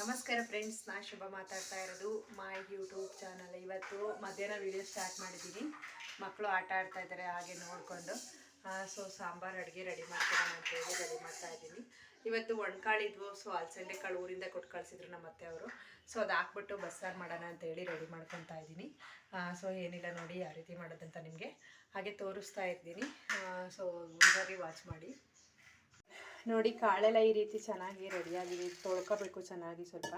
ನಮಸ್ಕಾರ ಫ್ರೆಂಡ್ಸ್ ನಾ ಶುಭ ಮಾತಾಡ್ತಾ ಇರೋದು ಮೈ ಯೂಟ್ಯೂಬ್ ಚಾನಲ್ ಇವತ್ತು ಮಧ್ಯಾಹ್ನ ವಿಡಿಯೋ ಸ್ಟಾರ್ಟ್ ಮಾಡಿದ್ದೀನಿ. ಮಕ್ಕಳು ಆಟ ಆಡ್ತಾ ಇದ್ದಾರೆ, ಹಾಗೆ ನೋಡಿಕೊಂಡು. ಸೊ ಸಾಂಬಾರು, ಅಡುಗೆ ರೆಡಿ ಮಾಡ್ಕೊಳ್ಳೋಣ ಅಂತೇಳಿ ರೆಡಿ ಮಾಡ್ತಾ ಇದ್ದೀನಿ. ಇವತ್ತು ಒಣಕಾಳಿದ್ವು ಸೊ ಅಲಸಂಡೆ ಕಾಳು ಊರಿಂದ ಕೊಟ್ಟು ಕಳಿಸಿದ್ರು ನಮ್ಮ ಅತ್ತೆ ಅವರು. ಸೊ ಅದು ಹಾಕ್ಬಿಟ್ಟು ಬಸ್ಸಾರು ಮಾಡೋಣ ಅಂತೇಳಿ ರೆಡಿ ಮಾಡ್ಕೊತಾ ಇದ್ದೀನಿ. ಸೊ ಏನಿಲ್ಲ ನೋಡಿ, ಯಾವ ರೀತಿ ಮಾಡೋದಂತ ನಿಮಗೆ ಹಾಗೆ ತೋರಿಸ್ತಾ ಇದ್ದೀನಿ. ಸೊ ಒಂದ್ಸರಿ ವಾಚ್ ಮಾಡಿ. ನೋಡಿ ಕಾಳೆಲ್ಲ ಈ ರೀತಿ ಚೆನ್ನಾಗಿ ರೆಡಿಯಾಗಿದೆ ತೊಳ್ಕೊಬೇಕು ಚೆನ್ನಾಗಿ ಸ್ವಲ್ಪ.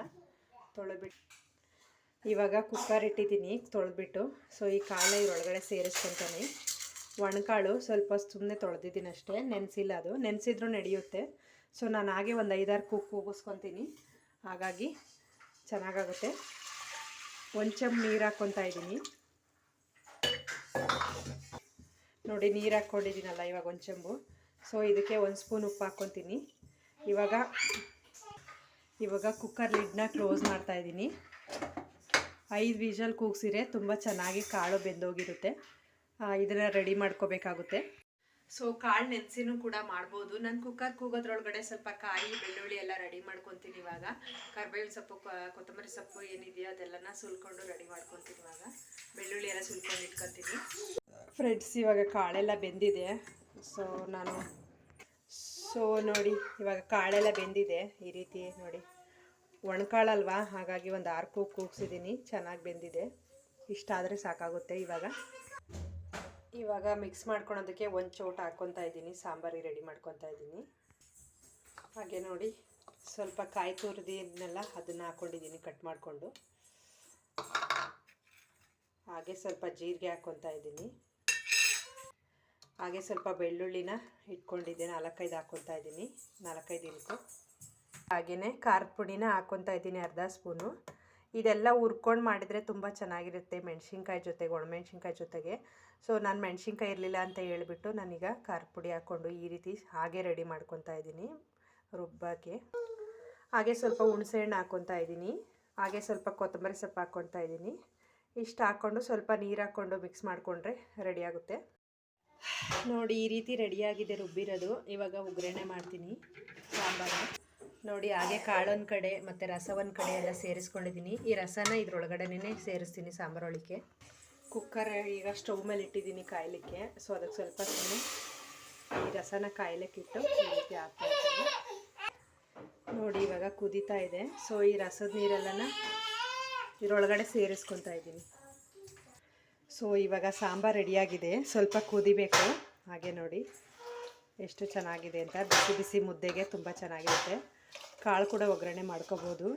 ತೊಳೆದ್ಬಿಟ್ಟು ಇವಾಗ ಕುಕ್ಕರ್ ಇಟ್ಟಿದ್ದೀನಿ, ತೊಳೆದ್ಬಿಟ್ಟು. ಸೊ ಈ ಕಾಳೆ ಇದ್ರೊಳಗಡೆ ಸೇರಿಸ್ಕೊತಾನೆ. ಒಣಕಾಳು ಸ್ವಲ್ಪ ಸುಮ್ಮನೆ ತೊಳೆದಿದ್ದೀನಿ ಅಷ್ಟೇ. ನೆನೆಸಿಲ್ಲ ಅದು. ನೆನೆಸಿದ್ರು ನಡೆಯುತ್ತೆ. ಸೊ ನಾನು ಹಾಗೆ ಒಂದು ಐದಾರು ಕುಕ್ ಕೂಗಿಸ್ಕೊತೀನಿ. ಹಾಗಾಗಿ ಚೆನ್ನಾಗಾಗುತ್ತೆ. ಒಂದು ಚಮ್ ನೀರು ಹಾಕ್ಕೊತಾ ಇದ್ದೀನಿ. ನೋಡಿ ನೀರು ಹಾಕ್ಕೊಂಡಿದ್ದೀನಲ್ಲ ಇವಾಗ ಒಂದು ಚೆಂಬು ಸೊ ಇದಕ್ಕೆ ಒಂದು ಸ್ಪೂನ್ ಉಪ್ಪು ಹಾಕ್ಕೊತೀನಿ. ಇವಾಗ ಇವಾಗ ಕುಕ್ಕರ್ ಲಿಡ್ನ ಕ್ಲೋಸ್ ಮಾಡ್ತಾ ಇದ್ದೀನಿ. ಐದು ವಿಷಲ್ ಕೂಗ್ಸಿರೆ ತುಂಬ ಚೆನ್ನಾಗಿ ಕಾಳು ಬೆಂದೋಗಿರುತ್ತೆ. ಇದನ್ನು ರೆಡಿ ಮಾಡ್ಕೋಬೇಕಾಗುತ್ತೆ. ಸೊ ಕಾಳು ನೆನೆಸಿನೂ ಕೂಡ ಮಾಡ್ಬೋದು. ನಾನು ಕುಕ್ಕರ್ ಕೂಗೋದ್ರೊಳಗಡೆ ಸ್ವಲ್ಪ ಕಾಯಿ, ಬೆಳ್ಳುಳ್ಳಿ ಎಲ್ಲ ರೆಡಿ ಮಾಡ್ಕೊತೀನಿ ಇವಾಗ. ಕರ್ಬೇವಿನ ಸೊಪ್ಪು ಕೊತ್ತಂಬರಿ ಸೊಪ್ಪು ಏನಿದೆಯೋ ಅದೆಲ್ಲನ ಸುಲ್ಕೊಂಡು ರೆಡಿ ಮಾಡ್ಕೊತೀನಿ ಇವಾಗ. ಬೆಳ್ಳುಳ್ಳಿ ಎಲ್ಲ ಸುಲ್ಕೊಂಡು ಇಟ್ಕೊತೀನಿ. ಫ್ರೆಂಡ್ಸ್ ಇವಾಗ ಕಾಳೆಲ್ಲ ಬೆಂದಿದೆ. ಸೊ ನಾನು ಸೊ ನೋಡಿ, ಇವಾಗ ಕಾಳೆಲ್ಲ ಬೆಂದಿದೆ ಈ ರೀತಿ ನೋಡಿ. ಒಣಕಾಳಲ್ವಾ? ಹಾಗಾಗಿ ಒಂದು ಆರು ಕೂಗ್ ಕೂಗ್ಸಿದ್ದೀನಿ. ಚೆನ್ನಾಗಿ ಬೆಂದಿದೆ. ಇಷ್ಟಾದರೆ ಸಾಕಾಗುತ್ತೆ ಇವಾಗ. ಇವಾಗ ಮಿಕ್ಸ್ ಮಾಡ್ಕೊಳೋದಕ್ಕೆ ಒಂದು ಚೋಟ ಹಾಕ್ಕೊತಾ ಇದ್ದೀನಿ. ಸಾಂಬಾರಿಗೆ ರೆಡಿ ಮಾಡ್ಕೊತಾ ಇದ್ದೀನಿ. ಹಾಗೆ ನೋಡಿ, ಸ್ವಲ್ಪ ಕಾಯಿ ತುರಿದಿನೆಲ್ಲ ಅದನ್ನು ಹಾಕ್ಕೊಂಡಿದ್ದೀನಿ ಕಟ್ ಮಾಡಿಕೊಂಡು. ಹಾಗೆ ಸ್ವಲ್ಪ ಜೀರಿಗೆ ಹಾಕ್ಕೊತಾ ಇದ್ದೀನಿ. ಹಾಗೆ ಸ್ವಲ್ಪ ಬೆಳ್ಳುಳ್ಳಿನ ಇಟ್ಕೊಂಡಿದ್ದೆ, ನಾಲ್ಕೈದು ಹಾಕ್ಕೊತಾ ಇದ್ದೀನಿ, ನಾಲ್ಕೈದು ಇಳ್ಕು ಹಾಗೆಯೇ ಖಾರದ ಪುಡಿನ ಹಾಕ್ಕೊತಾ ಇದ್ದೀನಿ ಅರ್ಧ ಸ್ಪೂನು. ಇದೆಲ್ಲ ಹುರ್ಕೊಂಡು ಮಾಡಿದರೆ ತುಂಬ ಚೆನ್ನಾಗಿರುತ್ತೆ ಮೆಣಸಿನ್ಕಾಯಿ ಜೊತೆಗೆ, ಒಣಮೆಣ್ಸಿನ್ಕಾಯಿ ಜೊತೆಗೆ. ಸೊ ನಾನು ಮೆಣಸಿನ್ಕಾಯಿ ಇರಲಿಲ್ಲ ಅಂತ ಹೇಳಿಬಿಟ್ಟು ನಾನೀಗ ಖಾರದ ಪುಡಿ ಹಾಕ್ಕೊಂಡು ಈ ರೀತಿ ಹಾಗೆ ರೆಡಿ ಮಾಡ್ಕೊತಾ ಇದ್ದೀನಿ ರುಬ್ಬಕ್ಕೆ. ಹಾಗೆ ಸ್ವಲ್ಪ ಹುಣಸೆಹಣ್ಣು ಹಾಕ್ಕೊತಾ ಇದ್ದೀನಿ, ಹಾಗೆ ಸ್ವಲ್ಪ ಕೊತ್ತಂಬರಿ ಸೊಪ್ಪು ಹಾಕ್ಕೊತಾ ಇದ್ದೀನಿ. ಇಷ್ಟು ಹಾಕ್ಕೊಂಡು ಸ್ವಲ್ಪ ನೀರು ಹಾಕ್ಕೊಂಡು ಮಿಕ್ಸ್ ಮಾಡಿಕೊಂಡ್ರೆ ರೆಡಿಯಾಗುತ್ತೆ ನೋಡಿ, ಈ ರೀತಿ ರೆಡಿಯಾಗಿದೆ ರುಬ್ಬಿರೋದು. ಇವಾಗ ಒಗ್ಗರಣೆ ಮಾಡ್ತೀನಿ, ಸಾಂಬಾರು. ನೋಡಿ, ಹಾಗೆ ಕಾಳೊಂದು ಕಡೆ ಮತ್ತು ರಸ ಒಂದು ಕಡೆ ಎಲ್ಲ ಸೇರಿಸ್ಕೊಂಡಿದ್ದೀನಿ. ಈ ರಸನ ಇದ್ರೊಳಗಡೆನೇ ಸೇರಿಸ್ತೀನಿ ಸಾಂಬಾರೊಳಕ್ಕೆ ಕುಕ್ಕರ್ ಈಗ ಸ್ಟವ್ ಮೇಲೆ ಇಟ್ಟಿದ್ದೀನಿ ಕಾಯಲಿಕ್ಕೆ. ಸೊ ಅದಕ್ಕೆ ಸ್ವಲ್ಪ ಸುಮ್ಮನೆ ಈ ರಸನ ಕಾಯಲಿಕ್ಕಿಟ್ಟು ಈ ರೀತಿ ನೋಡಿ, ಇವಾಗ ಕುದೀತಾ ಇದೆ. ಸೊ ಈ ರಸದ ನೀರೆಲ್ಲನ ಇದ್ರೊಳಗಡೆ ಸೇರಿಸ್ಕೊತಾ ಇದ್ದೀನಿ. ಸೊ, ಇವಾಗ ಸಾಂಬಾರು ರೆಡಿಯಾಗಿದೆ. ಸ್ವಲ್ಪ ಕುದಿಬೇಕು. ಹಾಗೆ ನೋಡಿ. ಎಷ್ಟು ಚೆನ್ನಾಗಿದೆ ಅಂತ. ಬಿಸಿ ಬಿಸಿ ಮುದ್ದೆಗೆ ತುಂಬ ಚೆನ್ನಾಗಿರುತ್ತೆ. ಕಾಳು ಕೂಡ ಒಗ್ಗರಣೆ ಮಾಡ್ಕೋಬೋದು.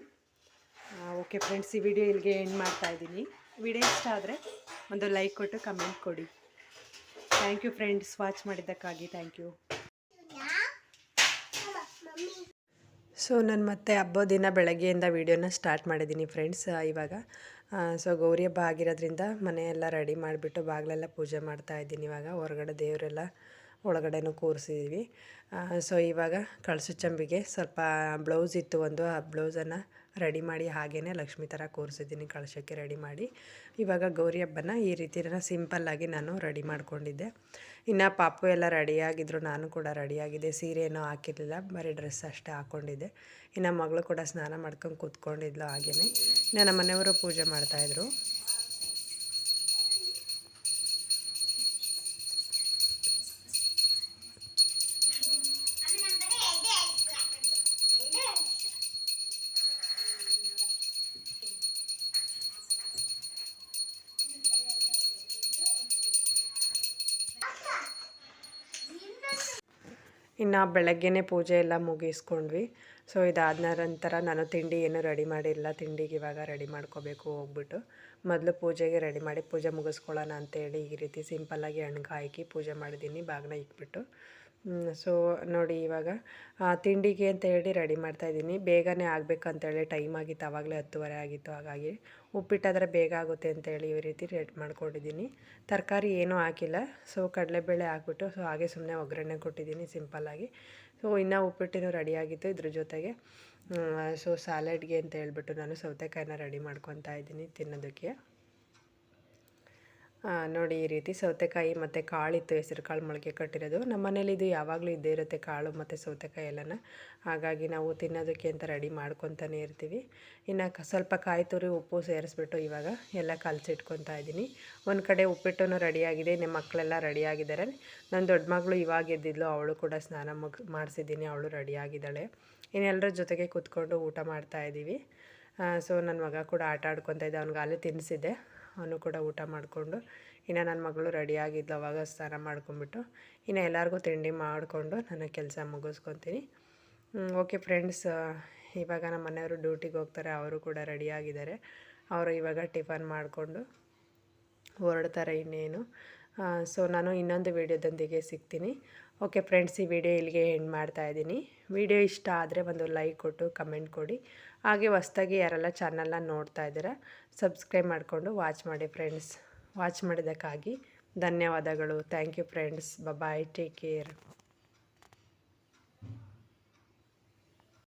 ಓಕೆ ಫ್ರೆಂಡ್ಸ್, ಈ ವಿಡಿಯೋ ಇಲ್ಲಿಗೆ ಎಂಡ್ ಮಾಡ್ತಾ ಇದ್ದೀನಿ. ವಿಡಿಯೋ ಇಷ್ಟ ಆದರೆ ಒಂದು ಲೈಕ್ ಕೊಟ್ಟು ಕಮೆಂಟ್ ಕೊಡಿ. ಥ್ಯಾಂಕ್ ಯು ಫ್ರೆಂಡ್ಸ್ ವಾಚ್ ಮಾಡಿದ್ದಕ್ಕಾಗಿ ಥ್ಯಾಂಕ್ ಯು ಸೊ ನಾನು ಮತ್ತೆ ಹಬ್ಬದ ದಿನ ಬೆಳಗ್ಗೆಯಿಂದ ವೀಡಿಯೋನ ಸ್ಟಾರ್ಟ್ ಮಾಡಿದ್ದೀನಿ ಫ್ರೆಂಡ್ಸ್ ಇವಾಗ ಸೊ ಗೌರಿ ಹಬ್ಬ ಆಗಿರೋದ್ರಿಂದ ಮನೆಯೆಲ್ಲ ರೆಡಿ ಮಾಡಿಬಿಟ್ಟು ಬಾಗಿಲೆಲ್ಲ ಪೂಜೆ ಮಾಡ್ತಾ ಇದ್ದೀನಿ ಇವಾಗ. ಹೊರಗಡೆ ದೇವರೆಲ್ಲ ಒಳಗಡೆನೂ ಕೂರಿಸಿದ್ದೀವಿ ಸೊ ಇವಾಗ ಕಳಸು ಚಂಬಿಗೆ ಸ್ವಲ್ಪ ಬ್ಲೌಸ್ ಇತ್ತು ಒಂದು, ಆ ಬ್ಲೌಸನ್ನು ರೆಡಿ ಮಾಡಿ ಹಾಗೇ ಲಕ್ಷ್ಮಿ ಥರ ಕೂರಿಸಿದ್ದೀನಿ ಕಳಶಕ್ಕೆ ರೆಡಿ ಮಾಡಿ. ಇವಾಗ ಗೌರಿ ಹಬ್ಬನ ಈ ರೀತಿ ಸಿಂಪಲ್ಲಾಗಿ ನಾನು ರೆಡಿ ಮಾಡಿಕೊಂಡಿದ್ದೆ. ಇನ್ನು ಪಾಪು ಎಲ್ಲ ರೆಡಿಯಾಗಿದ್ದರು ನಾನು ಕೂಡ ರೆಡಿಯಾಗಿದ್ದೆ ಸೀರೆ ಏನೂ ಹಾಕಿರಲಿಲ್ಲ, ಬರೀ ಡ್ರೆಸ್ ಅಷ್ಟೇ ಹಾಕ್ಕೊಂಡಿದ್ದೆ ಇನ್ನು ಮಗಳು ಕೂಡ ಸ್ನಾನ ಮಾಡ್ಕೊಂಡು ಕೂತ್ಕೊಂಡಿದ್ಲು ಹಾಗೇ ನನ್ನ ಮನೆಯವರು ಪೂಜೆ ಮಾಡ್ತಾಯಿದ್ರು ಇನ್ನು ಬೆಳಗ್ಗೆನೇ ಪೂಜೆ ಎಲ್ಲ ಮುಗಿಸ್ಕೊಂಡ್ವಿ. ಸೊ ಇದಾದ ನಂತರ ನಾನು ತಿಂಡಿ ಏನು ರೆಡಿ ಮಾಡಿಲ್ಲ. ತಿಂಡಿಗೆ ಇವಾಗ ರೆಡಿ ಮಾಡ್ಕೋಬೇಕು ಹೋಗ್ಬಿಟ್ಟು. ಮೊದಲು ಪೂಜೆಗೆ ರೆಡಿ ಮಾಡಿ ಪೂಜೆ ಮುಗಿಸ್ಕೊಳ್ಳೋಣ ಅಂತೇಳಿ ಈ ರೀತಿ ಸಿಂಪಲ್ಲಾಗಿ ಹಣ್ಣು ಹಾಕಿ ಪೂಜೆ ಮಾಡಿದ್ದೀನಿ ಬಾಗಿನ ಇಕ್ಬಿಟ್ಟು ಸೊ ನೋಡಿ ಇವಾಗ ತಿಂಡಿಗೆ ಅಂತ ಹೇಳಿ ರೆಡಿ ಮಾಡ್ತಾಯಿದ್ದೀನಿ ಬೇಗನೆ ಆಗಬೇಕಂತೇಳಿ ಟೈಮ್ ಆಗಿತ್ತು ಆವಾಗಲೇ ಹತ್ತುವರೆ ಆಗಿತ್ತು, ಹಾಗಾಗಿ ಉಪ್ಪಿಟ್ಟಾದರೆ ಬೇಗ ಆಗುತ್ತೆ ಅಂತೇಳಿ ಈ ರೀತಿ ರೆಡಿ ಮಾಡ್ಕೊಂಡಿದ್ದೀನಿ. ತರಕಾರಿ ಏನೂ ಹಾಕಿಲ್ಲ ಸೊ ಕಡಲೆಬೇಳೆ ಹಾಕ್ಬಿಟ್ಟು ಸೊ ಹಾಗೆ ಸುಮ್ಮನೆ ಒಗ್ಗರಣೆ ಕೊಟ್ಟಿದ್ದೀನಿ ಸಿಂಪಲ್ಲಾಗಿ ಸೊ ಇನ್ನೂ ಉಪ್ಪಿಟ್ಟಿನೂ ರೆಡಿಯಾಗಿತ್ತು ಇದ್ರ ಜೊತೆಗೆ. ಸೊ ಸ್ಯಾಲೆಡ್ಗೆ ಅಂತ ಹೇಳ್ಬಿಟ್ಟು ನಾನು ಸೌತೆಕಾಯಿನ ರೆಡಿ ಮಾಡ್ಕೊತಾ ಇದ್ದೀನಿ ತಿನ್ನೋದಕ್ಕೆ. ನೋಡಿ ಈ ರೀತಿ ಸೌತೆಕಾಯಿ ಮತ್ತು ಕಾಳಿತ್ತು ಹೆಸರು ಕಾಳು ಮೊಳಕೆ ಕಟ್ಟಿರೋದು. ನಮ್ಮ ಮನೇಲಿ ಇದು ಯಾವಾಗಲೂ ಇದ್ದೇ ಇರುತ್ತೆ ಕಾಳು ಮತ್ತು ಸೌತೆಕಾಯಿ ಎಲ್ಲನ. ಹಾಗಾಗಿ ನಾವು ತಿನ್ನೋದಕ್ಕೆ ಅಂತ ರೆಡಿ ಮಾಡ್ಕೊತಾನೆ ಇರ್ತೀವಿ. ಇನ್ನು ಕ, ಸ್ವಲ್ಪ ಕಾಯಿ ತುರಿ ಉಪ್ಪು ಸೇರಿಸ್ಬಿಟ್ಟು ಇವಾಗ ಎಲ್ಲ ಕಲಸಿಟ್ಕೊತಾ ಇದ್ದೀನಿ. ಒಂದು ಕಡೆ ಉಪ್ಪಿಟ್ಟು ರೆಡಿಯಾಗಿದೆ ನಿಮ್ಮ ಮಕ್ಕಳೆಲ್ಲ ರೆಡಿಯಾಗಿದ್ದಾರೆ. ನನ್ನ ದೊಡ್ಡ ಮಗಳು ಇವಾಗ ಎದ್ದಿದ್ಲು, ಅವಳು ಕೂಡ ಸ್ನಾನ ಮುಗ್, ಮಾಡಿಸಿದ್ದೀನಿ, ಅವಳು ರೆಡಿಯಾಗಿದ್ದಾಳೆ. ಇನ್ನೆಲ್ಲರ ಜೊತೆಗೆ ಕೂತ್ಕೊಂಡು ಊಟ ಮಾಡ್ತಾ ಇದ್ದೀವಿ. ಸೊ ನನ್ನ ಮಗ ಕೂಡ ಆಟ ಆಡ್ಕೊತಾ ಇದ್ದ, ಅವ್ನಿಗೆ ಅಲ್ಲೇ ತಿನ್ನಿಸಿದ್ದೆ ಅವನು ಕೂಡ ಊಟ ಮಾಡಿಕೊಂಡು ಇನ್ನು ನನ್ನ ಮಗಳು ರೆಡಿಯಾಗಿದ್ಲು, ಅವಾಗ ಸ್ನಾನ ಮಾಡ್ಕೊಂಬಿಟ್ಟು ಇನ್ನು ಎಲ್ಲರಿಗೂ ತಿಂಡಿ ಮಾಡಿಕೊಂಡು ನನ್ನ ಕೆಲಸ ಮುಗಿಸ್ಕೊತೀನಿ. ಓಕೆ ಫ್ರೆಂಡ್ಸ್, ಇವಾಗ ನಮ್ಮ ಮನೆಯವರು ಡ್ಯೂಟಿಗೆ ಹೋಗ್ತಾರೆ, ಅವರು ಕೂಡ ರೆಡಿಯಾಗಿದ್ದಾರೆ. ಅವರು ಇವಾಗ ಟಿಫನ್ ಮಾಡಿಕೊಂಡು ಹೊರಡ್ತಾರೆ ಇನ್ನೇನು. ಸೊ ನಾನು ಇನ್ನೊಂದು ವಿಡಿಯೋದೊಂದಿಗೆ ಸಿಗ್ತೀನಿ. ಓಕೆ ಫ್ರೆಂಡ್ಸ್, ಈ ವಿಡಿಯೋ ಇಲ್ಲಿಗೆ ಎಂಡ್ ಮಾಡ್ತಾ ಇದ್ದೀನಿ. ವಿಡಿಯೋ ಇಷ್ಟ ಆದರೆ ಒಂದು ಲೈಕ್ ಕೊಟ್ಟು ಕಮೆಂಟ್ ಕೊಡಿ. ಹಾಗೆ ಹೊಸ್ದಾಗಿ ಯಾರೆಲ್ಲ ಚಾನಲ್ನ ನೋಡ್ತಾ ಇದ್ದೀರಾ ಸಬ್ಸ್ಕ್ರೈಬ್ ಮಾಡಿಕೊಂಡು ವಾಚ್ ಮಾಡಿ ಫ್ರೆಂಡ್ಸ್ ವಾಚ್ ಮಾಡಿದ್ದಕ್ಕಾಗಿ ಧನ್ಯವಾದಗಳು. Thank you friends bye take care